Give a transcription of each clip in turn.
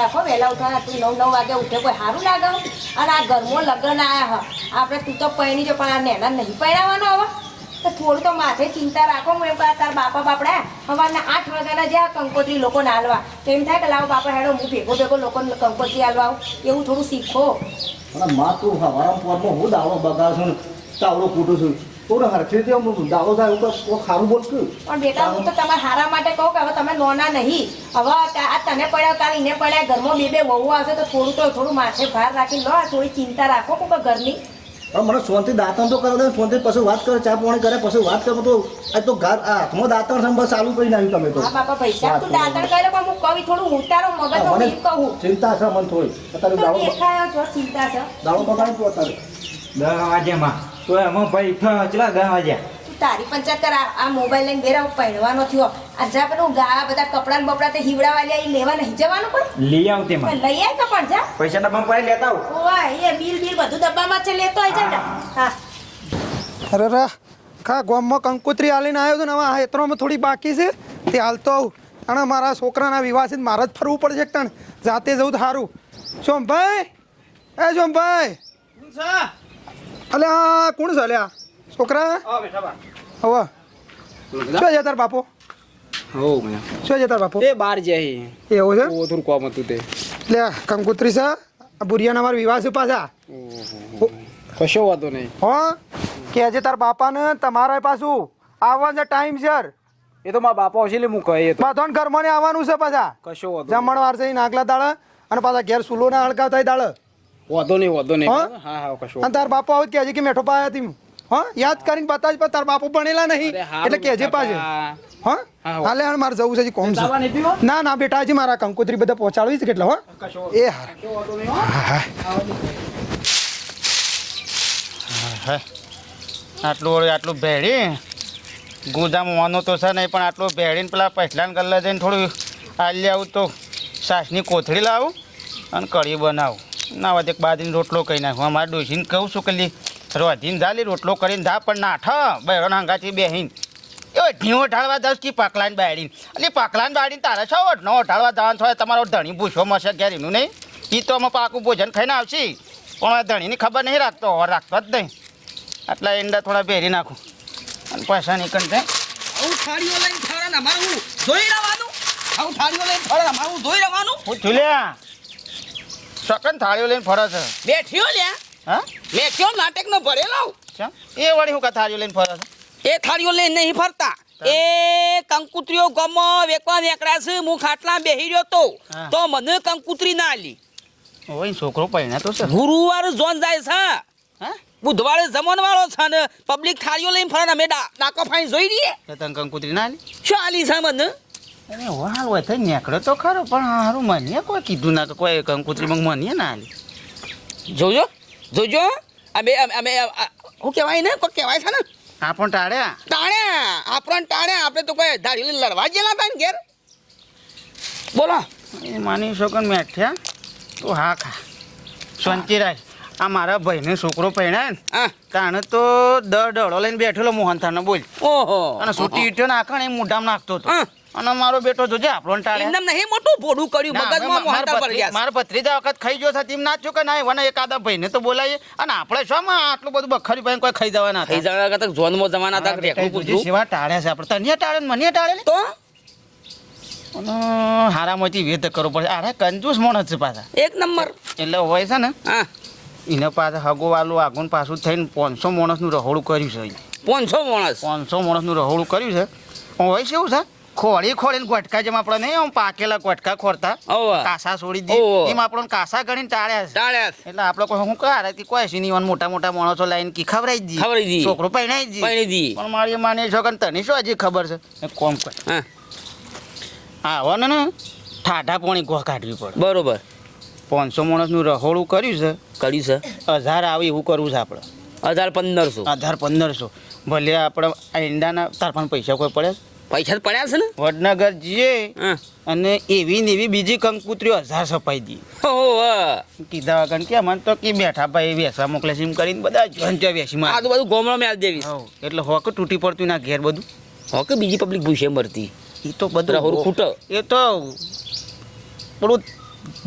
રાખો, વહેલા ઉઠવાના તું નવ નવ વાગે ઉઠે, કોઈ સારું લાગે અને આ ઘરમાં લગ્ન આયા હ. આપણે તું તો પહેરી જો, પણ આ નેના નહીં પહેરાવાનો હવે. તો થોડું તો માથે ચિંતા રાખો, હું એમ કહું તાર બાપા બાપડા, સવારના આઠ વાગ્યાના જ્યાં કંકોત્રી લોકોને હાલવા તો એમ થાય કે, લાવો બાપા હેડો, હું ભેગો ભેગો લોકોને કંકોત્રી હાલવા એવું થોડું શીખો. અને મા તું પોરમાં હું દાવો બગાડ તાવડો ને છું. થોડું હરખેથી હું દાવો થાય એવું કોઈ ખારું બોલ કે પણ બેટા હું તો તમારા હારા માટે કહું કે હવે તમે નોના નહીં. હવે આ તને પડ્યા કાલ એને પડ્યા ઘરમાં બે બે વહુ આવશે તો થોડું તો થોડું માથે ભાર રાખી લો થોડી ચિંતા રાખો કોઈ ઘરની. મને શાંતિ દાંતણ તો કરો દે શાંતિ પછી વાત કરે ચા પાણી કરે પછી વાત કરો તો આ તો ઘર આ હાથમાં દાંતણ છે ચાલુ કરી નાખ્યું તમે તો. હા બાપા પૈસા તું દાંતણ કરે પણ હું કવિ થોડું ઉતારો મગજ હા, હું કહું. ચિંતા છે મને થોડી. અત્યારે તો દાવો દેખાયો છો ચિંતા છે. દાવો બગાડી તો અત્યારે. દસ વાગ્યામાં તો એમાં ભાઈ ચલા વાગ્યા તું તારી પંચાયત કર આ મોબાઈલ લઈને બેરા પહેરવાનો થયો. આ જા પેલું ગા બધા કપડા ને બપડા તે હીવડા વાળ્યા ઈ લેવા નહીં જવાનું પણ લઈ આવ તે પણ લઈ આવ તો પણ જા. પૈસા ડબ્બા પડી લેતા આવ. ઓવા એ બિલ બિલ બધું ડબ્બામાં છે લેતો આવી જા હા. અરે રા ખા ગોમમાં કંકોત્રી હાલીને આવ્યો તો ને હવે આ હેતરોમાં થોડી બાકી છે તે હાલતો આવું. અને મારા છોકરાના વિવાહ છે મારે જ ફરવું પડશે એકટાણ જાતે જવું તો સારું સોમભાઈ એ સોમભાઈ. અલે આ કોણ છે અલ્યા છોકરા? હવે. શું છે તાર બાપો? શું છે તાર બાપો? એ બાર જાય એવું છે? ઓ થોડું કોમ હતું તે. લે કંકોત્રી છે. બુરિયાના મારા વિવાહ છે પાછા. કશો વાંધો નહીં. હો કે આજે તાર બાપાને તમારા પાછું આવવાનો ટાઈમ સર એ તો મારા બાપા હશે હું કહે તો. બાધોન ઘરમાં ને આવવાનું છે પાછા. કશો જમણવાર છે નાગલા દાળ અને પાછા ઘેર સુલો ના હળગાવ થાય દાળ. વાંધો નહીં વાંધો નહીં. હા? હા અને તાર બાપો આવું કહેજે કે મેઠો પાયા હતી હા. યાદ કરીને બતાજ પણ તાર બાપુ ભણેલા નહીં. એટલે કહેજે પાછે. હા. હાલે હાલ મારે જવું છે હજી કોમ છે. ના ના બેટા હજી મારા કંકોત્રી બધા પહોંચાડવી છે કેટલા હો? એ હો. હા આટલું વળી આટલું ભેળી. ગોદામ વાનો તો છે નહીં પણ આટલું ભેળીને પેલા પૈસલાને ગલ્લા જઈને થોડું આલી આવું તો સાસની કોથળી લાવું અને કઢી બનાવું. ના વાત એક બાજરીનો રોટલો કરી નાખું. અમારે ડોસીને કહું છું કે રોધીને ધાલી રોટલો કરીને ધા પણ નાઠ બહેરો નાંગાથી બેહીન. એ ઢીઓ ઢાળવા દસ કી પાકલાને બાળીને એટલે પાકલાને બાળીને તારે છો? નો ઢાળવા જવાનું થાય તમારો ધણી ભૂસો મળશે ઘેરીનું નહીં? એ તો અમે પાકું ભોજન ખાઈને આવશે. પણ ધણીની ખબર નહીં રાખતો હવે રાખતો જ નહીં. આટલા ઈંડા થોડા ભેરી નાખું. અને પૈસા નીકળ જાય. આવું થાળીઓ લઈને ને અમારે જોઈ રહેવાનું આવું થાળીઓ લઈને ને જોઈ રહેવાનું હું ચૂલ્યા સકન થાળીઓ લઈને ફરે છે. બેઠ્યો લ્યા. હા? બેઠ્યો નાટકનો ભરેલો એ વળી હું કા થાળીઓ લઈને ફરે છે? એ થાળીઓ લઈને નહીં ફરતા. એ કંકુત્રીઓ ગમો વેકવા વેકડા છે હું ખાટલા બેહી રહ્યો તો. તો મને કંકુત્રી ના આલી. ઓય છોકરો પૈણા તો છે. ગુરુવાર જોન જાય છે. હા? બુધવારે જમણવાળો છે ને પબ્લિક થાળીઓ લઈને ફરે ને અમે ડા- ડાકો ફાઈ જોઈ તો તને કંકુતરી ના આલી? શું આલી છે મને? અરે હાલ હોય થઈ નીકળ્યો તો ખરો પણ હારું મને કોઈ કીધું ના કે કોઈ કંકુત્રી મંગ મને ના હાલી. જોજો જોજો અમે અમે- શું કહેવાય ને? કોઈ કહેવાય છે ને? આ પણ ટાળ્યા? ટાણ્યા આપણને ટાળ્યા. આપણે તો કોઈ લઈને લડવા જેલા હતા ને ઘેર. બોલો. એ માની છોકન મેઠ્યા. તો હા ખા. શાંતિ રાખ. આ મારા ભાઈને છોકરો પહેણાય ને તાણે તો દર ડળો લઈને બેઠેલો મોહનથાને બોલ. ઓહો. અને સૂટી ઈટ્યો નાખે ને એ મોઢામાં નાખતો હતો. હા. અને મારો બેટો જોજે આપણો ટાળે એમ નહીં મોટું ભોડું કર્યું મગજમાં મોહતા પડી ગયા મારા ભત્રીજા વખત ખાઈ ગયો છે તેમ ના થયું કે ના એવાને એકાદા ભાઈને તો બોલાવીએ. અને આપણે શું આટલું બધું બખરી ભાઈ કોઈ ખાઈ જવાના થઈ જવા કરતા જોનમાં જવાના હતા રેખું પૂછ્યું? સેવા ટાળે છે આપણે. તને ટાળે ને મને ટાળે તો? અને હારામાંથી વેદ કરવો પડે. અરે કંજૂસ માણસ છે પાછા. એક નંબર. એટલે હોય છે ને હા. એને પાછા હગો વાલું આગુન પાછું થઈને પાંચસો માણસનું રહોડું કર્યું છે. પાંચસો માણસ. પાંચસો માણસનું રહોડું કર્યું છે. હોય છે એવું છે? ખોળી ખોળીને ગોટકા જેમ આપણે નહીં આમ પાકેલા ગોટકા ખોરતા કાસા છોડી દે એમ આપણો કાસા ગણીને ટાળ્યા છે. ટાળ્યા છે. એટલે આપણે કોઈ હું કરે કે કોઈ સિની મોટા મોટા માણસો લાઈન કી ખવડાવી દી. ખવડાવી દી. છોકરો પહેણાઈ દી. પહેણી દી. પણ મારી માની છો કે તને શું હજી ખબર છે? કોમ કર. આવો ને ઠાઠા પોણી ગો કાઢવી પડે. બરોબર. પાંચસો માણસનું રહોડું કર્યું છે. કર્યું છે. હજાર આવે એવું કરવું છે આપણે. હજાર પંદરસો. હજાર પંદરસો. ભલે આપણે ઈંડાના તાર પણ પૈસા કોઈ પડે. પૈસા પડ્યા છે ને? વડનગર જઈએ અને એવી ને એવી બીજી કંકુત્રીઓ હજાર સપાઈ દી. કીધા વગર કે મને તો કે બેઠા ભાઈ વેસવા મોકલે છે એમ કરીને બધા ત્યાં વેસી આ માં તો બધું ગોમળો મેં દેવી. એટલે હોક તૂટી પડતું ના ઘેર બધું. હોક બીજી પબ્લિક ભૂસે મરતી. એ તો બધું હોર ખૂટો. એ તો પેલું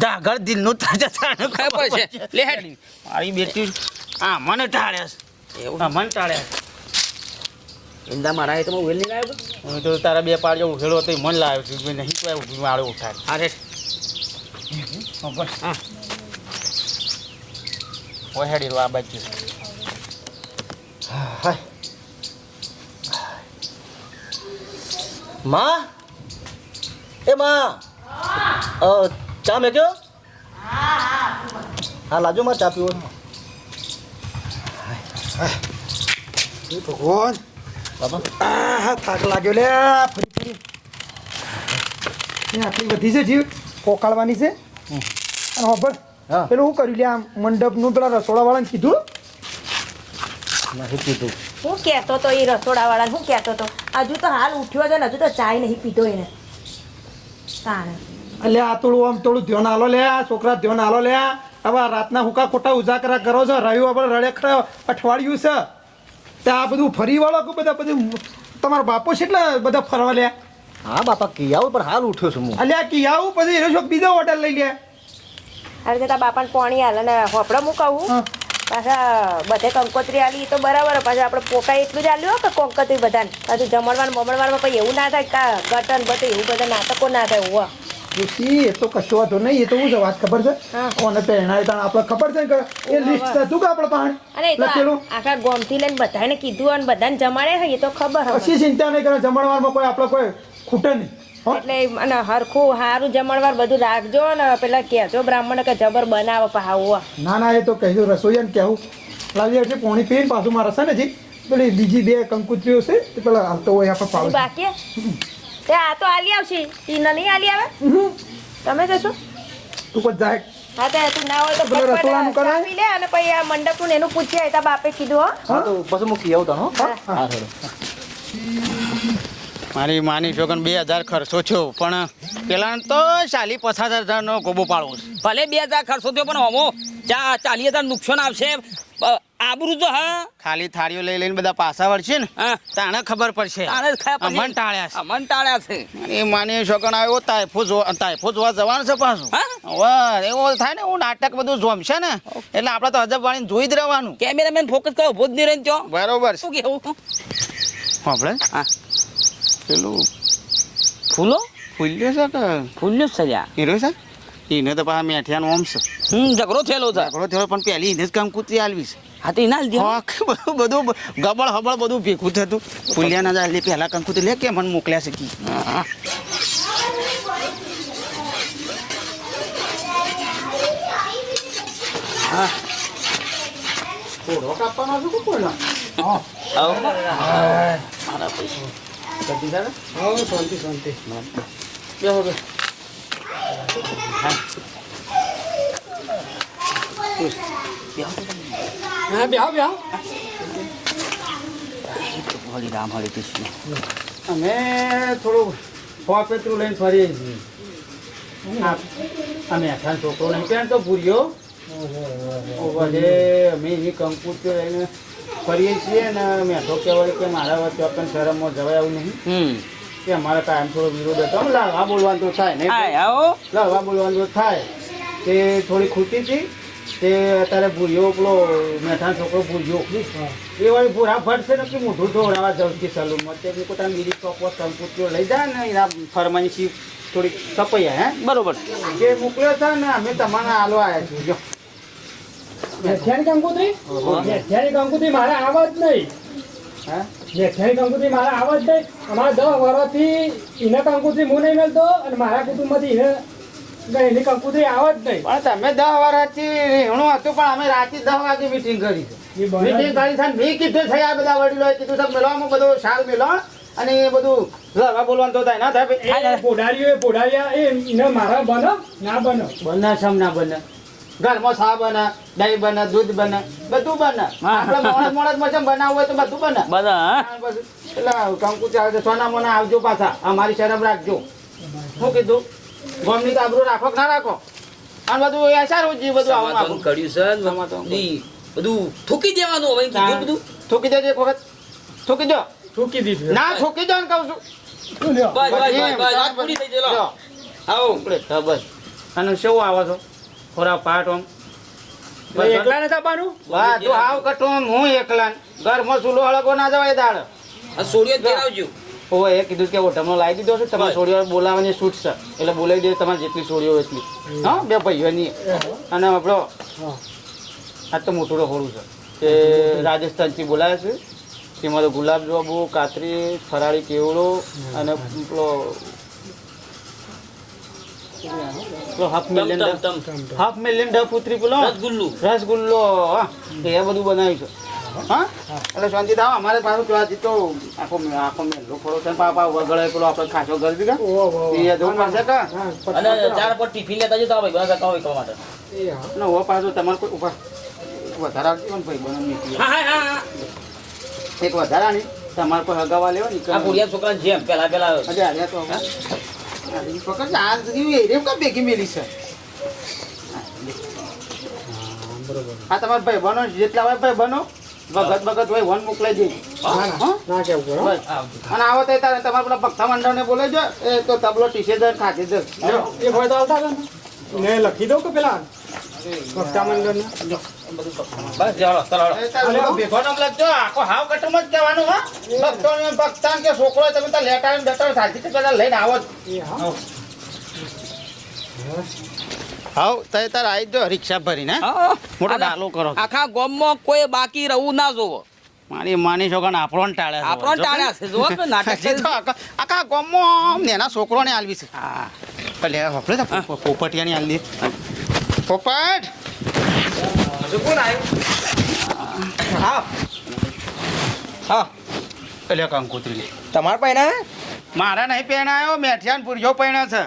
દિલ દિલનું તાજા તાજા ખબર છે. લે. મારી બેટી આ મને ટાળ્યા છે. એવું. આ મને ટાળ્યા છે. ઇંદા મારા તો હું વેલ નહીં લાવ્યો હું તો તારા બે પાડજો ઉઘેડો તો મન લાવ્યો છું. નહીં તો ઊભી મારો ઉઠાડ. હા રે હા. ઓય હેડી રો આ બાજુ. માં? એ માં. ચા મેક્યો? હા લાજો માં ચા પીવો ભગવાન બાબા. આ થાક લાગ્યો લે ફરી ફરી એ આટલી બધી છે જીવ કોકાળવાની છે. અને હોબળ હા. પેલું શું કર્યું લે આમ મંડપનું પેલા રસોડાવાળાને કીધું? કીધું? પીધું હું કહેતો તો એ રસોડાવાળાને હું કહેતો તો હજુ તો હાલ ઉઠ્યો છે ને હજુ તો ચાય નહીં પીધો એને. તાણે. એટલે આ થોડું આમ થોડું ધ્યાન આલો લે આ છોકરા ધ્યાન આલો લે હવે રાતના હુકા ખોટા ઉજાગરા કરો છો રહ્યું આપણે રડે ખરા અઠવાડિયું છે. તે આ બધું ફરી વાળો કે બધા બધું તમારા બાપો છે એટલે બધા ફરવા લે હા બાપા કી આવું પણ હાલ ઉઠ્યો છું હું. અલ્યા કી આવું પછી એનો શોખ બીજો હોટલ લઈ લે. અરે જતા બાપાને પોણી હાલે અને હોપડો હું કહું. હા. પાછા બધે કંકોત્રી આલી તો બરાબર પાછા આપણે પોકાય એટલું જ આલ્યું કે કંકોત્રી બધાને? પાછું જમણવાર મમણવારમાં પછી એવું ના થાય કા ગટન બટન એવું બધા નાટકો ના થાય હોવા જોશી એ તો કશો વાંધો નહીં એ તો હું છે વાત ખબર છે. કોને ઓને પહેણાય તાણ આપણે ખબર છે ને કે એ લિસ્ટ હતું કે આપણે તો લખેલું? આખા ગોમથી લઈને બધાને કીધું અને બધાને જમાડે છે એ તો ખબર હવે. ચિંતા નહીં કરે જમણવારમાં કોઈ આપણે કોઈ ખૂટે નહીં એટલે અને હરખું સારું જમણવાર બધું રાખજો ને પેલા કહેજો બ્રાહ્મણ કે જબર બનાવો પાવો ના ના એ તો કહીશું રસોઈયાને કહેવું. લાવી છે પોણી પીને પાછું મારે છે ને જી. પેલી બીજી બે કંકુત્રીઓ છે પેલા હાલતો હોય આપણે પાવ બાકી? તે આ તો આલી આવશે. ઈના નહીં આલી આવે? તમે જશો? તું કોઈ જાય? હા તે તું ના હોય તો રસોડાનું કરાય? ચાપી લે અને પછી આ મંડપનું એનું પૂછ્યા તા બાપે કીધું હો. હા તો પછી હું કી આવું તાનો હા. હા. મારી માની છોકન બે હજાર ખર્ચો છો પણ પેલા તો ચાલી પચાસ હજારનો ગોબો પાડવો ભલે બે હજાર ખર્ચો થયો પણ હોમો ચા ચાલીસ હજાર નુકસાન આવશે. આબરૂ તો હા? ખાલી થાળીઓ લઈ લઈને બધા પાછા વળશે ને? તાણે ખબર પડશે. અમન ટાળ્યા છે. અમન ટાળ્યા છે. એ માની છોકન આવ્યો તાયફો તાયફો જોવા જવાનું છે પાછું? વાહ એવો થાય ને હું નાટક બધું જોમશે ને? એટલે આપણે તો હજબ વાળીને જોઈ જ રહેવાનું. કેમેરામેન ફોકસ કરો ભૂત નહીં રહીને ત્યાં બરોબર શું કેવું આપણે? હા. પેલું ફૂલો? ફૂલ્યો છે કે? ફૂલ્યો જ સજા હીરો છે? એને તો પાછા મેઠિયાનો ઓમ છે. હમ ઝઘડો થયેલો છે. ઝઘડો થયો પણ પહેલી એને જ કામ કૂતરી આલવી છે. હા તો એના લીધે બધું બધું ગબળ હબળ બધું ભેગું થતું. ફૂલિયાના જાય પહેલા કંકુતરી લે કે મને મોકલ્યા છે કી? થોડો કાપવાનો છું કે કોઈનો હા શાંતિ શાંતિ. બેહો બે હા બેહો બેહો. હરી રામ હરી કૃષ્ણ. અમે થોડું ફોપેતરું લઈને ફરીએ છીએ. અમે અઠાણ છોકરો લઈને ત્યાં તો ભૂર્યો બધે અમે એની લઈને ફરીએ છીએ ને મેઠો કહેવાય કે મારા વચ્ચે ચોકન શરમમાં જવાય આવું નહીં. કે અમારે કાયમ થોડો વિરોધ હતો. લાવા લાવવા બોલવાનું તો થાય નહીં. લાવા આવો. બોલવાનું તો થાય. તે થોડી ખૂટી હતી. તે અત્યારે ભૂર્યો પેલો મેઠાનો છોકરો ભૂર્યો એ વાળી ભૂરા ફરશે ને કે મોઢું ધોવડાવવા જાઉં છું સલૂનમાં. તે બી પોતાની બીજી ચોક્કસ સંપૂર્તિઓ લઈ જાય ને એના ફરમાઈશી થોડીક સપૈયા હે? બરોબર. જે મોકલ્યો છે ને અમે તમારે આલો આવ્યા છીએ. જો. મેઠિયાની કંકુતરી મેઠિયાની કંકુતરી મારે આવા જ નહીં. હે? મેઠિયાની કંકુતરી મારે આવ જ નહીં. અમારા દસ વર્ષથી એને કંકુતરી હું નહીં મળતો અને મારા કુટુંબમાંથી એને એની કંકુતરી આવ જ નહીં. પણ તમે દસ વારાથી રેહણું હતું પણ અમે રાતે દસ વાગે મીટિંગ કરી છે. એ બરાબર. મીટિંગ કરી છે મેં કીધું છે આ બધા વડીલોએ કીધું છે મેળવામાં બધો શાલ મેળો અને એ બધું લડવા બોલવાનું તો થાય. ના થાય પોડારીઓ એ પોડારિયા એ એને મારા બનો ના બનો. બને સમ ના બને. ઘરમાં સા બને દહીં બને દૂધ બને બધું બને. આપણે મોણસ મોણસમાં બનાવવું હોય તો બધું બને. હા, એટલે આવે સોના મોના આવજો પાછા. અમારી શરમ રાખજો. શું કીધું ગમની તો આબરૂ રાખો ના રાખો? અને બધું એ જી બધું આવું સમાધાન કર્યું છે બધું થૂકી દેવાનું હવે કીધું બધું? થૂકી દેજો એક વખત. થૂકી દો. થૂકી દીધું. ના થૂકી દો ને કહું છું. શું? બસ બસ બસ બસ પૂરી થઈ આવો. બસ. અને શું આવો છો? થોડા પાટ આમ એકલા નથી આવવાનું? વાહ તું આવ કટું હું એકલા. ઘરમાં ચૂલો હળગો ના જવાય દાળ આ સોડિયો ઓવે એ કીધું કે હોટલમાં લાવી દીધો છે તમારે છોડીઓ બોલાવવાની છૂટ છે. એટલે બોલાવી દે તમારે જેટલી છોડીઓ એટલી. હા બે ભાઈઓની. અને આપણો આ તો મોટું હોળું છે. તે રાજસ્થાનથી બોલાવે છે. તેમાં તો ગુલાબ કાતરી ફરાળી કેવડો અને પેલો હાફ મિલિયન હાફ મિલિયન ડફ ઉતરી પેલો. રસગુલ્લો. રસગુલ્લો હા. એ બધું બનાવ્યું છે. હા? એટલે શાંતિ દાવ અમારે પાછું જોવા જીતો આખો આખો મેલો ફળો છે પાપા વગળે પેલો આપણે ખાસો કરી દીધા એ જવું પડશે કા? અને ચાર પર ટિફિન લેતા જતા ભાઈ બધા કાવ કરવા માટે. એ હા. ને ઓ પાછું તમારે કોઈ ઉપર વધારે આપજો ભાઈ બને હા હા હા એક વધારાની તમારે કોઈ હગાવા લેવા ને આ બુડિયા છોકરા જેમ પેલા પેલા અરે અરે તો પકડ આ એ રેમ કા ભેગી મેલી છે. આ તમારા ભાઈ બનો જેટલા હોય ભાઈ બનો. ભગત ભગત હોય વન મોકલાઈ દેજો ના ના ના કેવું કરો અને આવો તે તારે તમારા પેલા ભક્તા બોલે બોલાવજો એ તો તબલો ટીસે દે ખાતે દે એ હોય તો આવતા ને. ને લખી દઉં કે પેલા? ભક્તા બસ ચાલો ચાલો. ભેગો નામ લખજો. આખો હાવ કટમાં જ કહેવાનું હા. ભક્તો ને ભક્તા કે છોકરો તમે તો લેટા ને બેટા સાચી તો પેલા લઈને આવો જ. એ હા હાવ તાર આવી જો રિક્ષા ભરીને હા. મોટો ડાલો કરો. આખા ગામમાં કોઈ બાકી રહવું ના જોવો. મારી માની છોકરાને આપણો ટાળે આપણો ટાળ્યા છે કે નાટક છે? આખા ગામમાં નેના છોકરોને આલવી છે. હા. એટલે આપણે તો પોપટિયાની આલી પોપટ! કોણ આવ્યું હા. હા. એટલે કંકુતરી તમાર પહેણા મારા નહીં પહેણાયો મેઠિયાન પૂરજો પહેણા છે.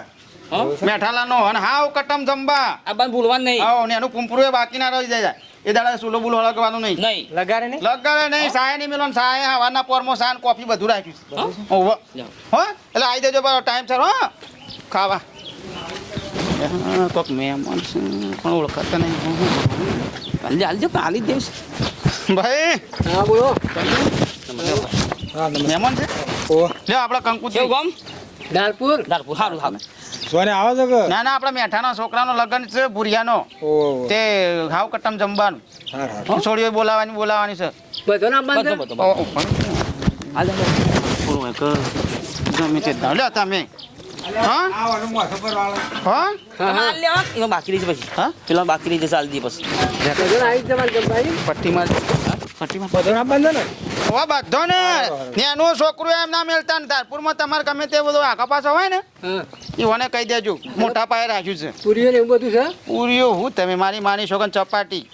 મેઠાલાનો અને હાવ કટમ જંબા. આ બન ભૂલવાનું નહીં. આવો ને એનું પુંપરું એ બાકી ના રહી જાય. એ દાડા સુલો બુલો હળગવાનું નહીં. નહીં. લગાડે નહીં? લગાડે નહીં. સાય નહીં મિલો સાય હવાના પરમો સાન કોફી બધું રાખ્યું છે. ઓહો હો એટલે આવી દેજો બરો ટાઈમ સર હો. ખાવા. હા, કોક મહેમાન છે. પણ ઓળખાતા નહીં. હાલજે હાલજે જ દેવું ભાઈ. હા બોલો. મહેમાન છે? ઓ. લે આપણે કંકુ છે. ગામ? ડાલપુર ડાલપુર સારું સારું સોને આવો છો કે? ના ના આપણા મેઠાના છોકરાનો લગ્ન છે ભુરિયાનો. ઓ તે હાવ કટમ જમવાનું હા હા છોડીઓ બોલાવાની બોલાવાની છે. બધો ના બધો બધો હાલ. થોડું એક ગમે તે દાવ. તમે. હા? હા હાલ લેવા એમાં બાકી રહી છે પછી. હા? પેલા બાકી રહી છે હાલ દી પછી. પટ્ટી આવી બધો ના ને? ઓ બધો ને નેનું છોકરું એમ ના મેળતા ને તારપુરમાં તમારે ગમે તે બધું આખા પાછા હોય ને હા. કહી દેજો મોટા પાયે રાખ્યું છે. પૂરીઓ ને એવું બધું છે? પૂરીઓ હું તમે મારી માની છોકન ચપાટી.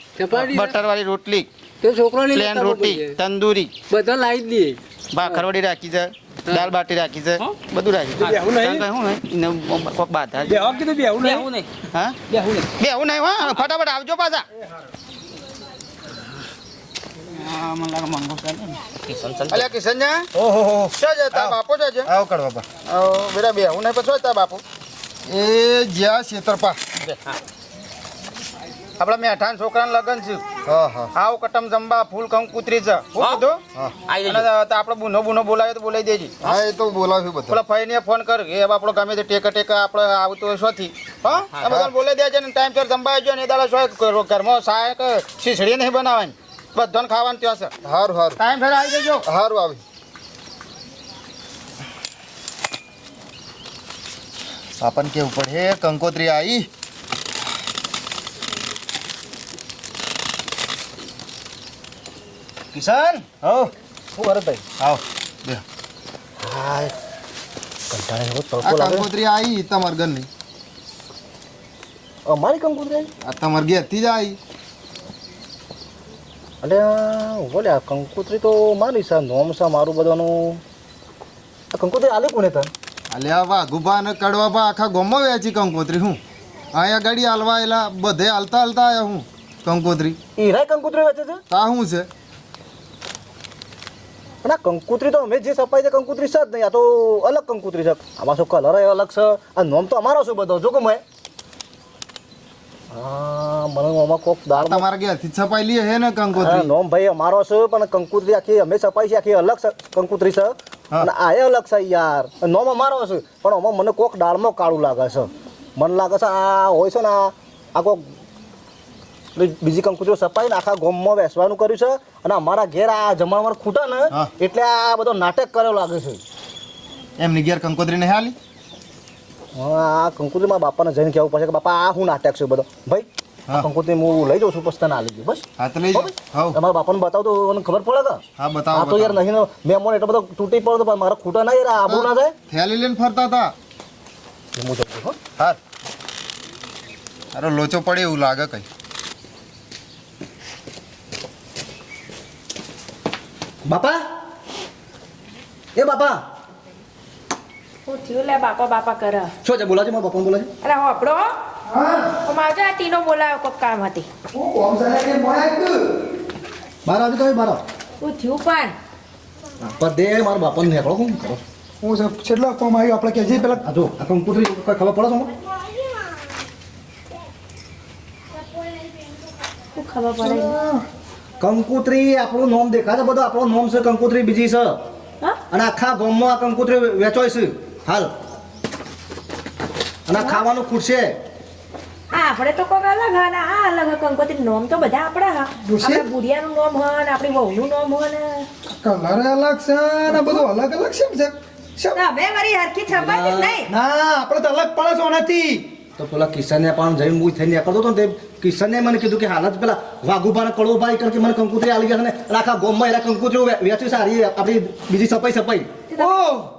બટર વાળી રોટલી. તો છોકરો પ્લેન રોટી તંદૂરી. બધા લાવી દઈએ. ભાખરવડી રાખી છે દાલ બાટી રાખી છે? બધું રાખી છે. નહીં? કારણ કે શું હોય, એને કોક બાધા. છે. કીધું બેહું નહીં? હા? બેહવું નહીં. બેહવું નહીં હા. ફટાફટ આવજો પાછા. મને લાગે મંગો ચાલે. કિશન અલ્યા ઓહો શું છે બાપુ છે? આવો કરો બાપા. આવો, બેટા બેહવું નહીં પછી શું બાપુ એ જ્યાં છેતરપા આપણા મેઠાન છોકરાનું લગ્ન છે. હા હા. આવ કટમ જંબા ફૂલ છે. શું આવી અને જજો તો આપણે બુનો બુનો બોલાવે તો બોલાવી દેજે. હા એ તો બોલાવ્યું બધું. પેલા ફઈને ફોન કર. કે આપણો ગમે તે ટેકા ટેકા આપણે આવતો હોય શોથી. હા? બધા બોલાવી દેજે ને ટાઈમ સર જમવા આવજો ને એ દાડા શોય ઘરમાં સાય કે શીસડી નહીં બનાવવાની. બધાને ખાવાનું ત્યાં છે. સારું સારું ટાઈમ ફેર આવી જજો. સારું આવી. આપણ કેવું પડે? કંકોત્રી આવી કિશન? હો શું કરે ભાઈ આવો બે. આ કંકોત્રી આવી તમાર ઘરની. અમારી કંકુતરી આ તમાર ઘેરથી જ આવી એટલે બોલે આ કંકોત્રી તો મારી સા નોમ છે મારું બધાનું. આ કંકોત્રી આલે કોને તને? ગુભા વાઘુભા અને કડવાભા આખા ગામમાં વેચી કંકોત્રી હું. આયા ગાડી હાલવા એલા બધે હાલતા હાલતા આવ્યા હું કંકોત્રી. હીરાય કંકોત્રી વેચે છે? તા શું છે? પણ આ કંકોત્રી તો અમે જે સપાઈ છે કંકોત્રી છે જ નહીં આ તો અલગ કંકોત્રી છે. આમાં શું કલર અલગ છે? આ નોમ તો અમારો શું બધો જો કે મેં. હા. મને આમાં કોક દાળ તમારા ઘેરથી હે ને કંકોત્રી? નોમ ભાઈ અમારો છે પણ કંકુતરી આખી અમે સપાઈ છે આખી અલગ છે કંકુતરી છે. અને આ એ અલગ છે યાર. નોમ અમારો છે પણ આમાં મને કોક દાળમાં કાળું લાગે છે. મને લાગે છે આ હોય છે ને આ કોક બીજી કંકુતરીઓ સપાઈને આખા ગોમમાં બેસવાનું કર્યું છે. અને અમારા ઘેર આ જમણવાર ખૂટા ને એટલે આ બધો નાટક કર્યો લાગે છે. એમની ઘેર કંકોત્રી નહીં હાલી? હા આ કંકુતરી મારા બાપાને જઈને કહેવું પડશે કે બાપા આ હું નાટક છે બધો? ભાઈ આ હા. કંકુતરી હું લઈ જાઉં છું પછી તને આલી દઉં બસ. હા તો લઈ જાઓ. તમારા બાપાને બતાવ તો મને ખબર પડે કે હા આ બતાવો તો યાર નહીં મેં મને એટલો બધો તૂટી પડતો પણ મારા ખૂટા ના યાર આબુ ના જાય. થેલી લઈને ફરતા હતા. એ હું જઉં છું હો. હા અરે લોચો પડે એવું લાગે કઈ. બાપા? એ બાપા. હું થયું લે બાપા બાપા કરે. શું છે બોલાજો મારા બાપાને બોલાજો અરે હોપડો હા. મારે આ ટીનો બોલાવ્યો કોક કામ હતી હું કોમ સાહેબ મોયા તું બહાર આવજો તમે બહાર હું થયું પણ. પર દે મારા બાપાને નીકળો શું કરો? હું સાહેબ છેલ્લા કોમ આવ્યો આપણે કે જે પેલા જો આ કંકુતરી કોઈ ખબર પડે છે ખબર પડે? કંકુતરી આપણું નોમ દેખાય છે બધો આપણો નોમ છે કંકુત્રી બીજી છે. અને આખા ગામમાં આ કંકુત્રી વેચાય છે. હાલ. અને ખાવાનું ખૂટશે. આપણે તો કોક અલગ હા ને આ અલગ હા કંકોત્રી નોમ તો બધા આપણા હા? આપણા બુઢિયાનું નોમ હા ને આપણી વહુનું નોમ હોય ને કલર અલગ છે ને બધું અલગ અલગ છે? ને સાહેબ મારી તો હરખી છપાય નહીં. ના આપણે તો અલગ પડે છો નથી તો પેલા કિશનને પણ જઈને હું થઈને કરતો હતો ને તે કિશનને મને કીધું કે હાલત પેલા વાઘુભાને કળો ભાઈ કારણ કે મને કંકુતરી આવી ગયા ને આખા ગામમાં એના કંકુતરીઓ વેચી સારી આપણી બીજી સપાઈ સપાઈ. ઓ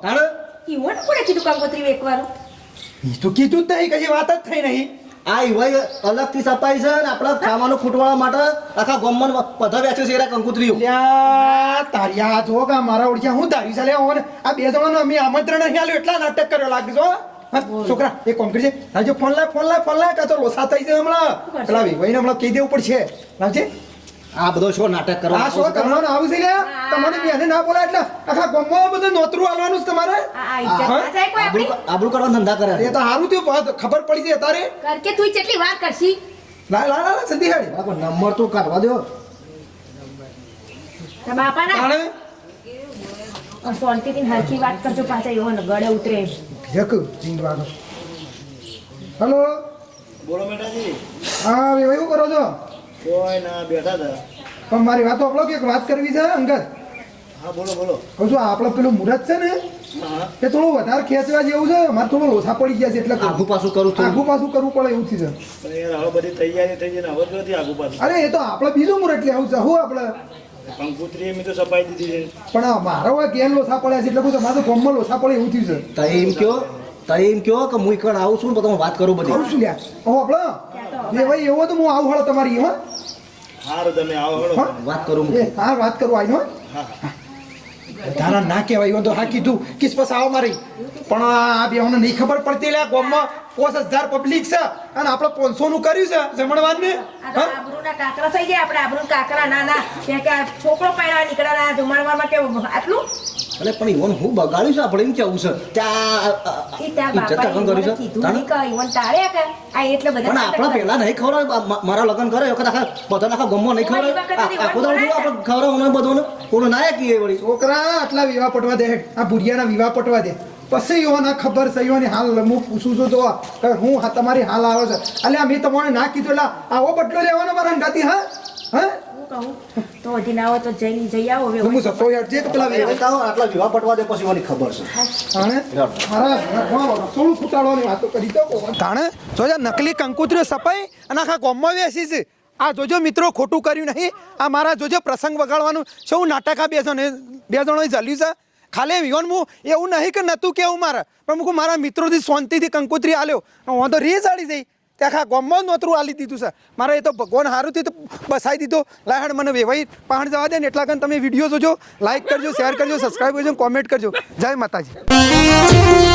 તાણ? ઈવોને કોણે કીધું કંકોત્રી એકવાર એ તો કીધું જ નહીં કશી વાત જ થઈ નહીં. આ ઈવાય અલગથી સપાઈ છે ને આપણા ખાવાનું ખૂટવાળા માટે આખા ગમન બધા વેચે છે એના કંકુતરીઓ. તારી આ જો કે મારા ઓળખ્યા હું તારી ચાલે આવો આ બે જણાનું અમે આમંત્રણ નહીં આલ્યું એટલા નાટક કર્યો લાગજો છોકરા એ કોમ કરજે. લાવજો ફોન લાય ફોન લાય ફોન લાય કાં તો લોસા થઈ છે હમણાં. પેલા ભાઈને હમણાં કહી દેવું પડશે. લાવજે. આ બધો શો નાટક કરવા આ શો કરવાનો? આવું છે લ્યા? તમારે બેને ના બોલા એટલે આખા ગમો બધું નોતરું આલવાનું છે તમારે? આ આ ઇજ્જત ના જાય કોઈ આબરૂ કરવા ધંધા કરે એ તો સારું થયું ખબર પડી છે તારે. કર કે તું કેટલી વાર કરશી? લા લા લા સંધી હાડી. બાપો નંબર તો કાઢવા દો શાંતિથી હરખી વાત કરજો પાછા એવો ગળે ઉતરે. ભેક જીંદવાનો હલો? બોલો બેટાજી હા એવું કરો છો. કોઈ ના બેઠા હતા. પણ મારી વાત આપણો કે વાત કરવી છે અંગત? હા બોલો બોલો. કહું છું આપણે પેલું મુહૂર્ત છે ને એ થોડું વધારે ખેંચવા જેવું છે મારે થોડું લોસા પડી ગયા છે એટલે. આઘું પાછું કરું આઘું પાછું કરવું પડે એવું છે. પણ હવે બધી તૈયારી થઈ જાય ને હવે નથી આગુ પાછું. અરે એ તો આપણે બીજું મુહૂર્ત લેવું છે હું આપણે કંકુત્રી એમ તો સપાઈ દીધી છે. પણ આ મારો ગેન લોસા પડ્યા છે એટલે બધું તમારે તો ગોમમાં લોસા પડે એવું થયું છે. તઈ એમ કયો? તઈ એમ કહો કે હું એકણ આવું છું ને પછી વાત કરું બધી. છું લ્યા. ઓ આપણે એ ભાઈ એવો તો હું આવું હળો તમારી હા. સારું તમે આવો હળો વાત કરું હા. વાત કરું આઈ તારા ના કહેવાય એવું તો હા કીધું. કિસ પાસે આવો મારી. પણ આ બેહોને નહીં ખબર પડતી લે ગોમમાં પોસ હજાર પબ્લિક છે અને આપણે પાંચસો નું કર્યું છે હા? આબરૂના કાકરા થઈ ગયા આપણે આબરૂ કાકરા ના ના. કે છોકરો પહેરવા નીકળ્યા ના જમણવારમાં કેવું આટલું? એટલે પણ ઈવન હું બગાડ્યું છે? આપણે એમ કેવું છે? પણ આપણા પેલા નહીં ખવડાવે? મારા લગ્ન કરે વખત આખા બધા આખા ગમો નહીં ખવડાવે? આખો દાડો આપણે ખવડાવવાનું બધું કોનું ના કીએ વળી. છોકરા આટલા વિવાહ પટવા દે. આ ભુરિયાના વિવાહ પટવા દે. પછી યોના ખબર છે યોની હાલ હું પૂછું છું તો કે હું હા તમારી હાલ આવે છે. એટલે મેં તમારે ના કીધું એટલે આવો બટલો લેવાનો મારા ગાતી હા? હા? હું કહું તો હજી ના તો જઈ જઈ આવો હવે હું સફો યાર જે પેલા એ આટલા વિવાહ પટવા દે પછી મને ખબર છે. તાણે? મારા ફૂટાડવાની વાતો કરી તો તાણે? જોજો નકલી કંકુત્રી સપાઈ અને આખા ગામમાં બેસી છે. આ જોજો મિત્રો ખોટું કર્યું નહીં. આ મારા જોજો પ્રસંગ વગાડવાનું શું નાટક આ બે જણ બે જણોએ ચાલ્યું છે. ખાલી વિહોન હું એવું નહીં કે નતું કેવું મારે. પણ હું મારા મિત્રોથી શાંતિથી કંકોત્રી આલ્યો. હું તો રીસ આડી જઈ. તે આખા ગામમાં નોતરું આલી દીધું છે. મારે એ તો ભગવાન સારું થયું તો બસાઈ દીધો. લાહડ મને વેવાઈ પહાણ જવા દે ને એટલા કારણે તમે વીડિયો જોજો લાઇક કરજો શેર કરજો સબસ્ક્રાઈબ કરજો કોમેન્ટ કરજો. જય માતાજી.